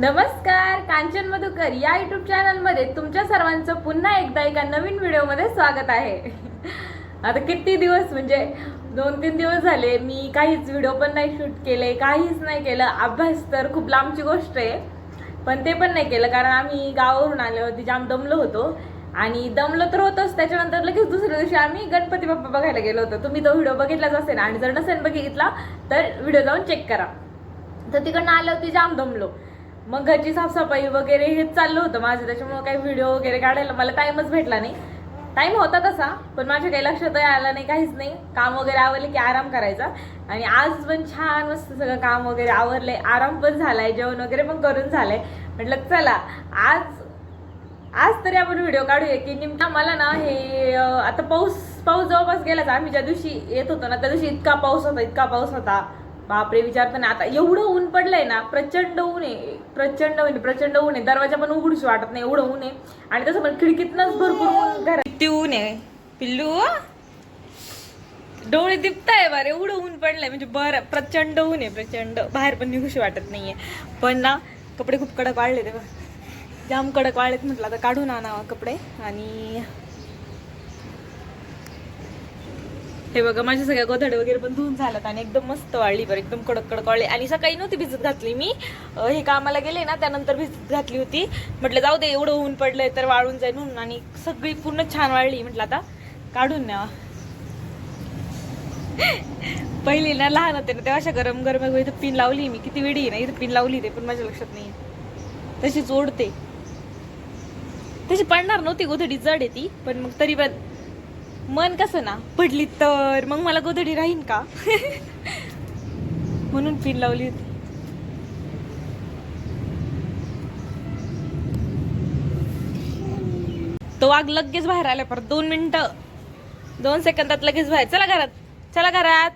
नमस्कार कांचन मधुकर या यूट्यूब चॅनलमध्ये तुमच्या सर्वांचं पुन्हा एकदा एका नवीन व्हिडिओमध्ये स्वागत आहे. आता किती दिवस म्हणजे दोन तीन दिवस झाले मी काहीच व्हिडिओ पण नाही शूट केले काहीच नाही केलं. अभ्यास तर खूप लांबची गोष्ट आहे पण ते पण नाही केलं कारण आम्ही गावावरून आले होते जाम दमलो होतो. आणि दमलो तर होतोच त्याच्यानंतर लगेच दुसऱ्या दिवशी आम्ही गणपती बाप्पा बघायला गेलो होतो. तुम्ही तो व्हिडिओ बघितलाच असेल आणि जर नसेल बघितला तर व्हिडिओ जाऊन चेक करा. तर तिकडनं आलं होती जाम दमलो. मग घरची साफसफाई वगैरे हेच चाललं होतं. माझं त्याच्यामुळे काही व्हिडिओ वगैरे काढायला मला टाइमच भेटला नाही. टाइम होता तसा पण माझ्या काही लक्षातही आलं नाही काहीच नाही. काम वगैरे आवरले की आराम करायचा. आणि आज पण छान मस्त सगळं काम वगैरे आवरलंय आराम पण झालाय जेवण वगैरे पण करून झालंय. म्हटलं चला आज आज तरी आपण व्हिडिओ काढूया. की नेमका मला ना हे आता पाऊस पाऊस जवळपास गेलाच. आम्ही ज्या दिवशी येत होतो ना त्या दिवशी इतका पाऊस होता इतका पाऊस होता. बापरे विचारता ना आता एवढं ऊन पडलंय ना प्रचंड ऊन आहे प्रचंड ऊन प्रचंड ऊन आहे. दरवाजा पण उघडूशी वाटत नाही एवढं ऊन आहे. आणि तसं पण खिडकीतनच भरपूर ऊन घरात. किती ऊन आहे. पिल्लू डोळे दिपताय बारे एवढं ऊन पडलंय. म्हणजे बरं प्रचंड ऊन आहे प्रचंड. बाहेर पण निघूशी वाटत नाहीये. पण ना कपडे खूप कडक वाढले ते जाम कडक वाढलेत म्हटलं आता काढून आणावा कपडे. आणि हे बघा माझ्या सगळ्या गोधडे वगैरे पण धुवून झाल्यात आणि एकदम मस्त वाळली बरं एकदम कडक कडक वाळली. आणि सकाळी नव्हती भिजत घातली मी. हे कामाला गेले ना त्यानंतर भिजत घातली होती. म्हटलं जाऊ दे एवढं ऊन पडलंय तर वाळून जाईल ऊन. आणि सगळी पूर्ण छान वाळली. म्हटलं आता काढून न्यावा. पहिली ना लहान होते ना तेव्हा अशा गरम गरम इथं पिन लावली मी. किती वेळी आहे ना इथं पिन लावली ते पण माझ्या लक्षात नाही तशीच ओढते. तशी पडणार नव्हती गोधडी जड आहे ती पण मग तरी पण मन कसं ना? पडली तर मग मला गोधडी राहीन का? म्हणून पिन लावली होती. तो वाघ लगेच बाहेर आला परत. दोन मिनिटं. दोन सेकंदात लगेच बाहेर. चला घरात. चला घरात.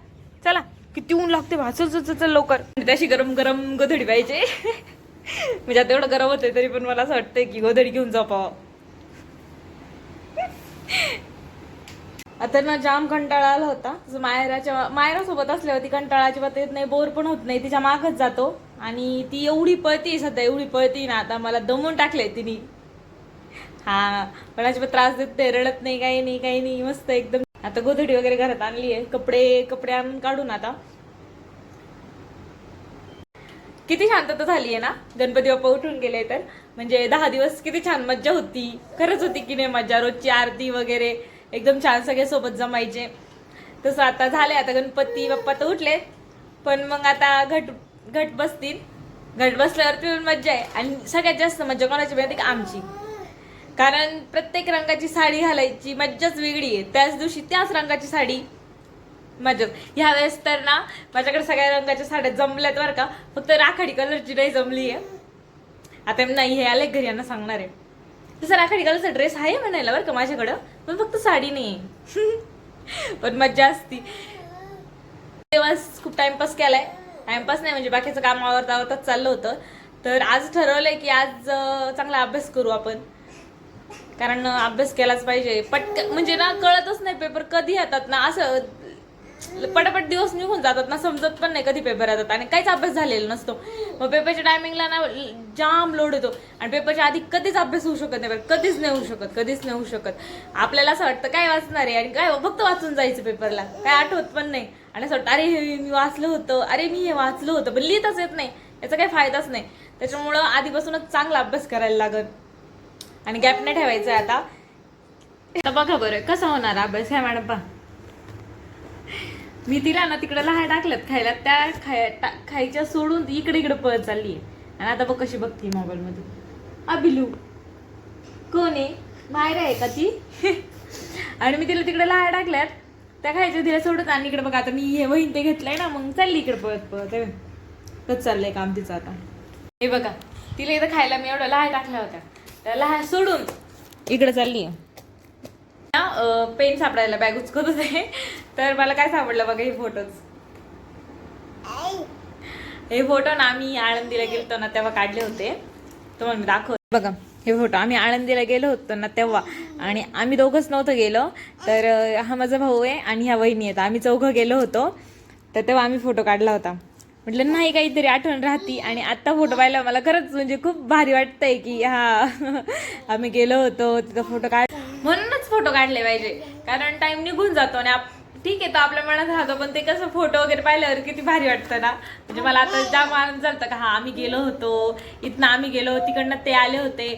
चला. किती ऊन लागते बा चल चल लवकर. त्याशी गरम गरम गोधडी पाहिजे. म्हणजे आता एवढं गरम होतंय तरी पण मला असं वाटतंय की गोधडी घेऊन झोपावं आता ना जाम कंटाळा आला होता. जसं मायराच्या मायरासोबत असल्यावर ती कंटाळा अजिबात येत नाही बोर पण होत नाही तिच्या मागच जातो. आणि ती एवढी पळती सध्या एवढी पळती ना आता मला दमून टाकलंय तिने. हा पण अजिबात त्रास देत नाही रडत नाही काही नाही काही नाही मस्त एकदम. आता गोधडी वगैरे घरात आणली आहे. कपडे कपडे आणून काढून आता. किती शांतता झाली आहे ना? गणपती बाप्पा उठून गेले तर. म्हणजे दहा दिवस किती छान मज्जा होती. खरंच होती की नाही मज्जा? रोजची आरती वगैरे. एकदम छान सगळे सोबत जमायचे. तसं आता झाले आता गणपती बाप्पा तर उठले पण मग आता घट घट बसतील. घट बसल्यावरती पण मज्जा आहे. आणि सगळ्यात जास्त मज्जा कोणाची माहिती का? आमची. कारण प्रत्येक रंगाची साडी घालायची मज्जाच वेगळी आहे. त्याच दिवशी त्याच रंगाची साडी मजाच ह्या वेळेस तर ना माझ्याकडे सगळ्या रंगाच्या साड्या जमल्यात बरं का. फक्त राखाडी कलरची नाही जमली आहे. आता नाही हे आले घरी यांना सांगणार आहे. तसं राखाडी कलरचा ड्रेस आहे म्हणायला बरं का माझ्याकडं? पण फक्त साडी नाही. पण मज्जा असती. तेव्हाच खूप टाइमपास केलाय. टाइमपास नाही म्हणजे बाकीचं काम आवरता आवरताच चाललं होतं. तर आज ठरवलंय की आज चांगला अभ्यास करू आपण. कारण अभ्यास केलाच पाहिजे. पटक म्हणजे ना कळतच नाही पेपर कधी येतात ना असं पटापट दिवस निघून जातात ना समजत पण नाही कधी पेपर येतात आणि काहीच अभ्यास झालेला नसतो. मग पेपरच्या टायमिंगला ना जाम लोड येतो. आणि पेपरच्या आधी कधीच अभ्यास होऊ शकत नाही कधीच नाही होऊ शकत कधीच नाही होऊ शकत. आपल्याला असं वाटतं काय वाचणार आहे? आणि काय फक्त वाचून जायचं पेपरला काय आठवत पण नाही. आणि असं वाटतं अरे हे मी वाचलं होतं. अरे मी हे वाचलं होतं. पण लिहितच येत नाही. याचा काही फायदाच नाही. त्याच्यामुळं आधीपासूनच चांगला अभ्यास करायला लागत आणि गॅप नाही ठेवायचा आहे आता. बघा बरं कसा होणार अभ्यास? ह्या मॅडम पा मी तिला ना तिकडे लहान टाकल्यात खायला त्या खाय टा- खायच्या सोडून इकडे इकडे पळत चालली आहे. आणि आता बघ कशी बघते मोबाईल मध्ये. अभिलू कोण आहे? बाहेर आहे का ती? आणि मी तिला तिकडे लहान टाकल्यात. त्या खायच्या तिला सोडत आणि इकडे बघा आता मी हे वहीन ते घेतलंय ना मग चालली इकडे पळत पळत. हे बघ. तच चाललंय काम तिचं आता. हे बघा तिला इथं खायला मी एवढं लहान टाकल्या होत्या त्या लहान सोडून इकडे चालली आहे. पेन सापडायला बॅग उचकत होते. तर मला काय सापडलं बघा हे फोटोज हे फोटो ना आम्ही आळंदीला गेलतो ना तेव्हा काढले होते. तुम्हाला मी दाखव बघा हे फोटो आम्ही आळंदीला गेलो होतो ना तेव्हा. आणि आम्ही दोघंच नव्हतं गेलो. तर हा माझा भाऊ आहे आणि ह्या वहिनी आहेत. आम्ही चौघं गेलो होतो. तर तेव्हा आम्ही फोटो काढला होता. म्हटलं नाही काहीतरी आठवण राहती. आणि आत्ता फोटो पाहिला मला खरंच म्हणजे खूप भारी वाटतंय की हा. आम्ही गेलो होतो तिथं फोटो काढ म्हणूनच फोटो काढले पाहिजे. कारण टाइम निघून जातो आणि आप- ठीक आहे तो आपल्या मनात राहतो पण ते कसं फोटो वगैरे पाहिल्यावर किती भारी वाटतं ना? म्हणजे मला आता जाम आनंद झालता का हा आम्ही गेलो होतो इथनं आम्ही गेलो तिकडनं ते आले होते.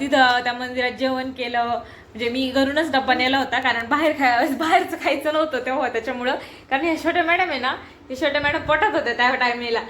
तिथं त्या मंदिरात जेवण केलं. म्हणजे मी घरूनच डब्बा नेला होता कारण बाहेर खाय बाहेरचं खायचं नव्हतं तेव्हा त्याच्यामुळं. कारण ह्या छोट्या मॅडम आहे ना हे छोट्या मॅडम पोटात होत्या त्या टायमेला